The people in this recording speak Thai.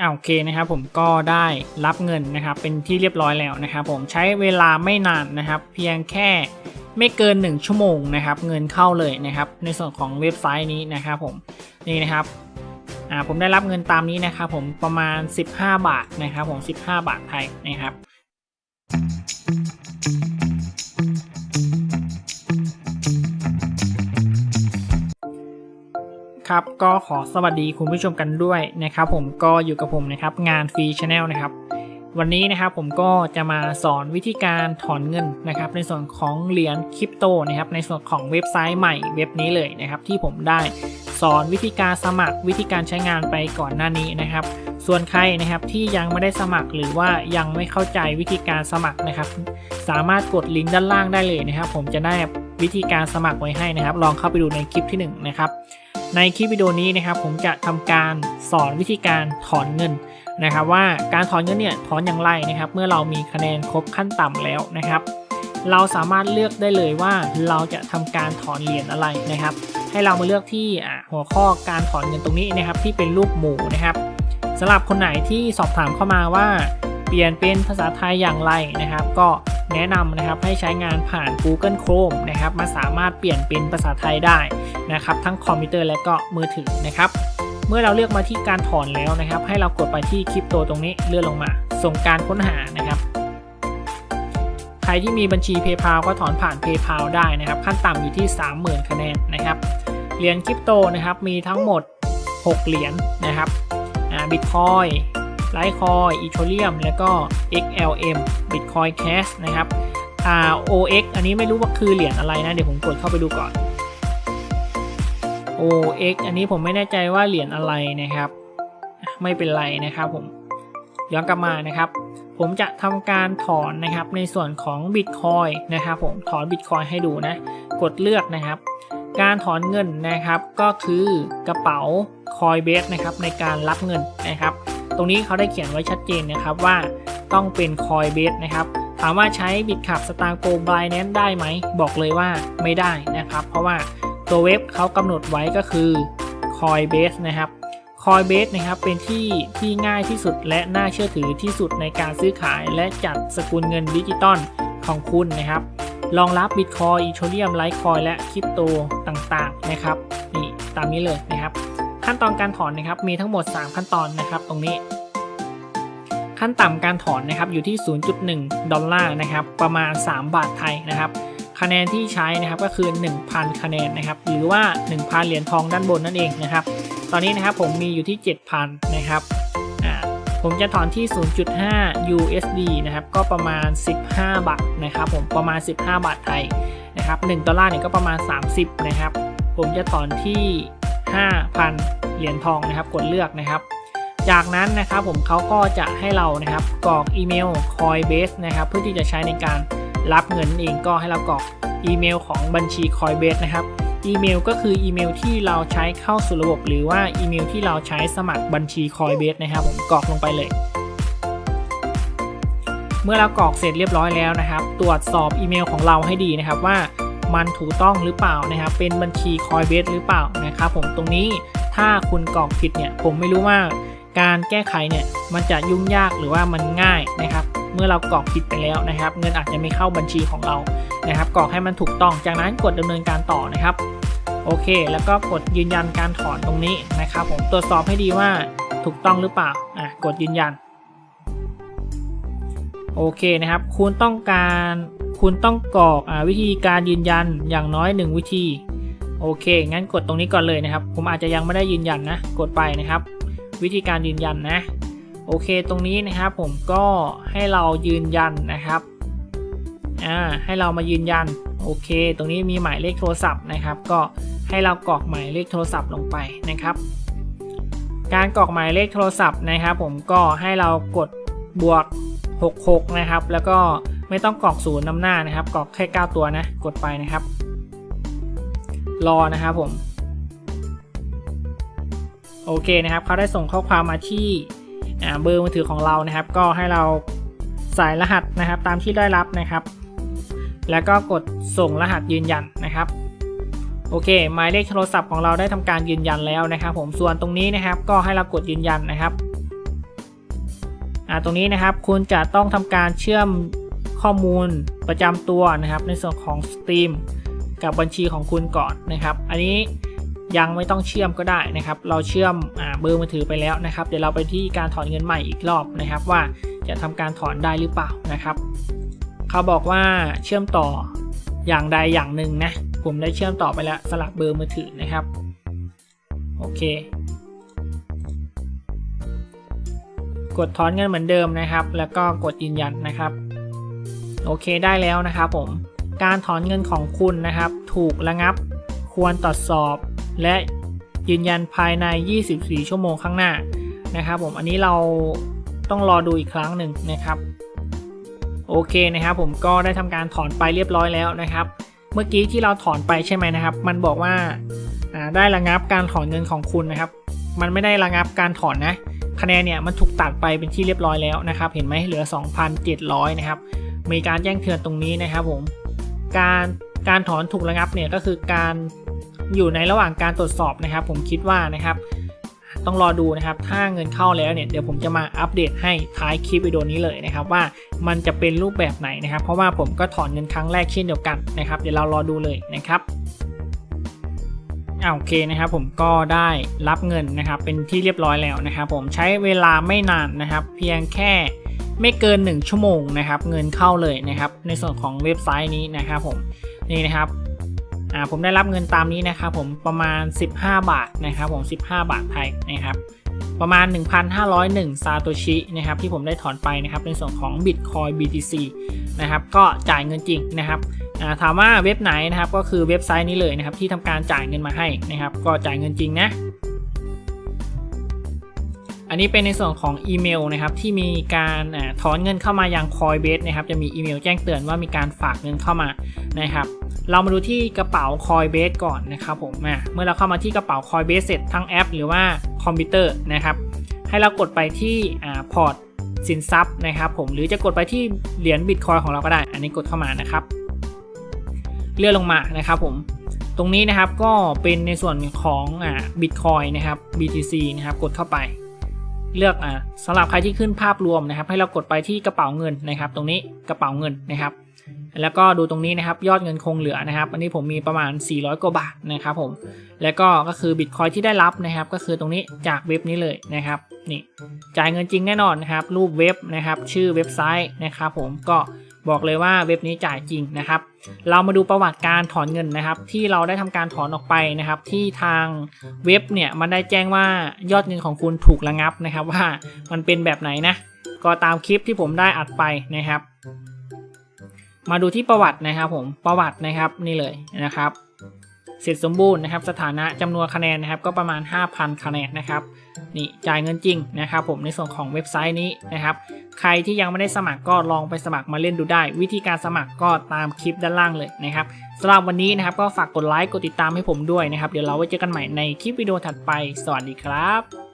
อ่าโอเคนะครับผมก็ได้รับเงินนะครับเป็นที่เรียบร้อยแล้วนะครับผมใช้เวลาไม่นานนะครับ เพียงแค่ไม่เกิน 1 ชั่วโมงนะครับ เงินเข้าเลยนะครับ ในส่วนของเว็บไซต์นี้นะครับผมนี่นะครับอ่าผมได้รับเงินตามนี้นะครับผมประมาณ 15 บาทนะครับผม 15 บาทไทยนะครับ ครับก็ขอสวัสดีคุณผู้ชมกันด้วยนะครับ ผมก็อยู่กับผมนะครับงานฟรีชาแนลนะครับ วันนี้นะครับผมก็จะมาสอนวิธีการถอนเงินนะครับ ในส่วนของเหรียญคริปโตนะครับ ในส่วนของเว็บไซต์ใหม่เว็บนี้เลยนะครับ ที่ผมได้สอนวิธีการสมัครวิธีการใช้งานไปก่อนหน้านี้นะครับ ส่วนใครนะครับที่ยังไม่ได้สมัครหรือว่ายังไม่เข้าใจวิธีการสมัครนะครับ สามารถกดลิงก์ด้านล่างได้เลยนะครับ ผมจะได้วิธีการสมัครไว้ให้นะครับ ลองเข้าไปดูในคลิปที่หนึ่งนะครับ ในคลิปวิดีโอนี้นะครับผมจะทำการสอนวิธีการถอนเงินนะครับ ว่าการถอนเงินเนี่ยถอนอย่างไรนะครับ เมื่อเรามีคะแนนครบขั้นต่ำแล้วนะครับ เราสามารถเลือกได้เลยว่าเราจะทำการถอนเหรียญอะไรนะครับ ให้เรามาเลือกที่หัวข้อการถอนเงินตรงนี้นะครับ ที่เป็นรูปหมูนะครับสำหรับคนไหนที่สอบถามเข้ามาว่า เปลี่ยนเป็นภาษาไทยอย่างไรนะครับ ก็ แนะนำนะครับให้ใช้งานผ่าน Google Chrome นะครับมาสามารถเปลี่ยนเป็นภาษาไทยได้นะครับทั้งคอมพิวเตอร์และก็มือถือนะครับเมื่อเราเลือกมาที่การถอนแล้วนะครับ ให้เรากดไปที่คริปโตตรงนี้เลื่อนลงมา ส่งการค้นหานะครับใครที่มีบัญชี PayPal ก็ถอนผ่าน PayPal ได้นะครับ ขั้นต่ำอยู่ที่ 30,000 คะแนนนะครับเหรียญคริปโตนะครับมีทั้งหมด 6 เหรียญนะครับบิตคอย ไลท์คอยอีโทเรียมแล้วก็ XLM Bitcoin Cash นะครับอ่า OX อันนี้ไม่รู้ว่าคือเหรียญอะไรนะ เดี๋ยวผมกดเข้าไปดูก่อน OX อันนี้ผมไม่แน่ใจว่าเหรียญอะไรนะครับ ไม่เป็นไรนะครับผมย้อนกลับมานะครับ ผมจะทำการถอนนะครับในส่วนของ Bitcoin นะครับผมถอน Bitcoin ให้ดูนะ กดเลือกนะครับ การถอนเงินนะครับก็คือกระเป๋า Coinbase นะครับในการรับเงินนะครับ ตรงนี้เขาได้เขียนไว้ชัดเจนนะครับว่าต้องเป็น Coinbase นะครับถามว่าใช้บิตคับสตางโกบายแนนได้ไหม บอกเลยว่าไม่ได้นะครับ เพราะว่าตัวเว็บเขากำหนดไว้ก็คือ Coinbase นะครับ Coinbase นะครับเป็นที่ที่ง่ายที่สุดและน่าเชื่อถือที่สุดในการซื้อขายและจัดสกุลเงินดิจิตอลของคุณนะครับรองรับ Bitcoin Ethereum Litecoin และคริปโตต่างๆนะครับนี่ตามนี้เลยนะครับ ขั้นตอนการถอนนะครับมีทั้งหมด 3 ขั้นตอนนะครับตรงนี้ ขั้นต่ำการถอนนะครับอยู่ที่ 0.1 ดอลลาร์นะครับประมาณ 3 บาทไทยนะครับ คะแนนที่ใช้นะครับก็คือ 1,000 คะแนนนะครับหรือว่า 1,000 เหรียญทองด้านบนนั่นเองนะครับ ตอนนี้นะครับผมมีอยู่ที่ 7,000 นะครับผมจะถอนที่ 0.5 USD นะครับ ก็ประมาณ 15 บาทนะครับ ผม ประมาณ 15 บาทไทยนะครับ 1 ดอลลาร์เนี่ยก็ประมาณ 30 นะครับ ผมจะถอนที่ 5,000 เหรียญทองนะครับ กดเลือกนะครับ จากนั้นนะครับผมเขาก็จะให้เรานะครับกรอกอีเมล Coinbase นะครับ เพื่อที่จะใช้ในการรับเงินเองก็ให้เรากรอกอีเมลของบัญชี Coinbase นะครับอีเมลก็คืออีเมลที่เราใช้เข้าสู่ระบบ หรือว่าอีเมลที่เราใช้สมัครบัญชี Coinbase นะครับ ผมกรอกลงไปเลย เมื่อเรากรอกเสร็จเรียบร้อยแล้วนะครับ ตรวจสอบอีเมลของเราให้ดีนะครับว่า มันถูกต้องหรือเปล่านะครับ เป็นบัญชี Coinbase หรือเปล่านะครับผมตรงนี้ถ้าคุณกรอกผิดเนี่ยผมไม่รู้ว่าการแก้ไขเนี่ยมันจะยุ่งยากหรือว่ามันง่ายนะครับ เมื่อเรากรอกผิดไปแล้วนะครับ เงินอาจจะไม่เข้าบัญชีของเรานะครับ กรอกให้มันถูกต้อง จากนั้นกดดำเนินการต่อนะครับ โอเค แล้วก็กดยืนยันการถอนตรงนี้นะครับ ผมตรวจสอบให้ดีว่าถูกต้องหรือเปล่าอะกดยืนยันโอเคนะครับ คุณต้องการ คุณต้องกรอกอวิธีการยืนยันอย่างน้อย 1 วิธี โอเค งั้นกดตรงนี้ก่อนเลยนะครับ ผมอาจจะยังไม่ได้ยืนยันนะ กดไปนะครับ วิธีการยืนยันนะ โอเค ตรงนี้นะครับผมก็ให้เรายืนยันนะครับ อ่า ให้เรามายืนยัน โอเค ตรงนี้มีหมายเลขโทรศัพท์นะครับ ก็ให้เรากรอกหมายเลขโทรศัพท์ลงไปนะครับ การกรอกหมายเลขโทรศัพท์นะครับ ผมก็ให้เรากดบวก 66 นะครับ แล้วก็ ไม่ต้องกรอกศูนย์นำหน้านะครับกรอกแค่ 9 ตัวนะกดไปนะครับ รอนะครับผม โอเคนะครับเขาได้ส่งข้อความมาที่เบอร์มือถือของเรานะครับ ก็ให้เราใส่รหัสนะครับ ตามที่ได้รับนะครับ แล้วก็กดส่งรหัสยืนยันนะครับโอเค หมายเลขโทรศัพท์ของเราได้ทำการยืนยันแล้วนะครับ ผมส่วนตรงนี้นะครับ ก็ให้เรากดยืนยันนะครับ ตรงนี้นะครับ คุณจะต้องทำการเชื่อม ข้อมูลประจำตัวนะครับ ในส่วนของ Steam กับบัญชีของคุณก่อนนะครับ อันนี้ยังไม่ต้องเชื่อมก็ได้นะครับ เราเชื่อมเบอร์มือถือไปแล้วนะครับ เดี๋ยวเราไปที่การถอนเงินใหม่อีกรอบนะครับ ว่าจะทำการถอนได้หรือเปล่านะครับ เขาบอกว่าเชื่อมต่ออย่างใดอย่างหนึ่งนะ ผมได้เชื่อมต่อไปแล้วสลับเบอร์มือถือนะครับ โอเค กดถอนเงินเหมือนเดิมนะครับ แล้วก็กดยืนยันนะครับ โอเคได้แล้วนะครับผม การถอนเงินของคุณนะครับ ถูกระงับ ควรตรวจสอบ และยืนยันภายใน 24 ชั่วโมงข้างหน้านะครับผม อันนี้เราต้องรอดูอีกครั้งหนึ่งนะครับ โอเคนะครับผมก็ได้ทำการถอนไปเรียบร้อยแล้วนะครับ เมื่อกี้ที่เราถอนไปใช่ไหมนะครับ มันบอกว่าอ่าได้ระงับการถอนเงินของคุณนะครับ มันไม่ได้ระงับการถอนนะคะแนนเนี่ยมันถูกตัดไปเป็นที่เรียบร้อยแล้วนะครับ เห็นไหมเหลือ 2,700 นะครับ มีการแจ้งเตือนตรงนี้นะครับผม การการถอนถูกระงับเนี่ยก็คือการอยู่ในระหว่างการตรวจสอบนะครับ ผมคิดว่านะครับ ต้องรอดูนะครับ ถ้าเงินเข้าแล้วเนี่ยเดี๋ยวผมจะมาอัปเดตให้ท้ายคลิปวิดีโอนี้เลยนะครับ ว่ามันจะเป็นรูปแบบไหนนะครับ เพราะว่าผมก็ถอนเงินครั้งแรกเช่นเดียวกันนะครับ เดี๋ยวเรารอดูเลยนะครับอ่าโอเคนะครับผมก็ได้รับเงินนะครับเป็นที่เรียบร้อยแล้วนะครับ ผมใช้เวลาไม่นานนะครับ เพียงแค่ ไม่เกิน 1 ชั่วโมงนะครับเงินเข้าเลยนะครับ ในส่วนของเว็บไซต์นี้นะครับผมนี่นะครับอ่าผมได้รับเงินตามนี้นะครับผมประมาณ 15 บาทนะครับผม 15 บาทไทยนะครับประมาณ 1,501 ซาโตชินะครับที่ผมได้ถอนไปนะครับในส่วนของ Bitcoin BTC นะครับก็จ่ายเงินจริงนะครับถามว่าเว็บไหนนะครับก็คือเว็บไซต์นี้เลยนะครับที่ทำการจ่ายเงินมาให้นะครับก็จ่ายเงินจริงนะ อันนี้เป็นในส่วนของอีเมลนะครับที่มีการอถอนเงินเข้ามายัง Coinbase นะครับจะมีอีเมลแจ้งเตือนว่ามีการฝากเงินเข้ามานะครับเรามาดูที่กระเป๋า Coinbase ก่อนนะครับผมเมื่อเราเข้ามาที่กระเป๋า Coinbase เสร็จทั้งแอป หรือว่าคอมพิวเตอร์นะครับให้เรากดไปที่พอร์ตสินทรัพย์นะครับผมหรือจะกดไปที่เหรียญบิตคอยของเราก็ได้ อันนี้กดเข้ามานะครับ เลื่อนลงมานะครับผมตรงนี้นะครับก็เป็นในส่วนของบิตคอยนะครับ BTC นะครับกดเข้าไป เลือกอ่าสำหรับใครที่ขึ้นภาพรวมนะครับ ให้เรากดไปที่กระเป๋าเงินนะครับ ตรงนี้กระเป๋าเงินนะครับ แล้วก็ดูตรงนี้นะครับ ยอดเงินคงเหลือนะครับ อันนี้ผมมีประมาณ 400 กว่าบาทนะครับผม แล้วก็ก็คือบิตคอยที่ได้รับนะครับ ก็คือตรงนี้จากเว็บนี้เลยนะครับ นี่จ่ายเงินจริงแน่นอนนะครับ รูปเว็บนะครับ ชื่อเว็บไซต์นะครับ ผมก็ บอกเลยว่าเว็บนี้จ่ายจริงนะครับ เรามาดูประวัติการถอนเงินนะครับ ที่เราได้ทำการถอนออกไปนะครับ ที่ทางเว็บเนี่ยมันได้แจ้งว่ายอดเงินของคุณถูกระงับนะครับ ว่ามันเป็นแบบไหนนะ ก็ตามคลิปที่ผมได้อัดไปนะครับ มาดูที่ประวัตินะครับ ผมประวัตินะครับนี่เลยนะครับเสร็จสมบูรณ์นะครับ สถานะจำนวนคะแนนนะครับ ก็ประมาณ 5,000 คะแนนนะครับ นี่จ่ายเงินจริงนะครับผมในส่วนของเว็บไซต์นี้นะครับ ใครที่ยังไม่ได้สมัครก็ลองไปสมัครมาเล่นดูได้ วิธีการสมัครก็ตามคลิปด้านล่างเลยนะครับสำหรับวันนี้นะครับก็ฝากกดไลค์กดติดตามให้ผมด้วยนะครับ เดี๋ยวเราไว้เจอกันใหม่ในคลิปวิดีโอถัดไป สวัสดีครับ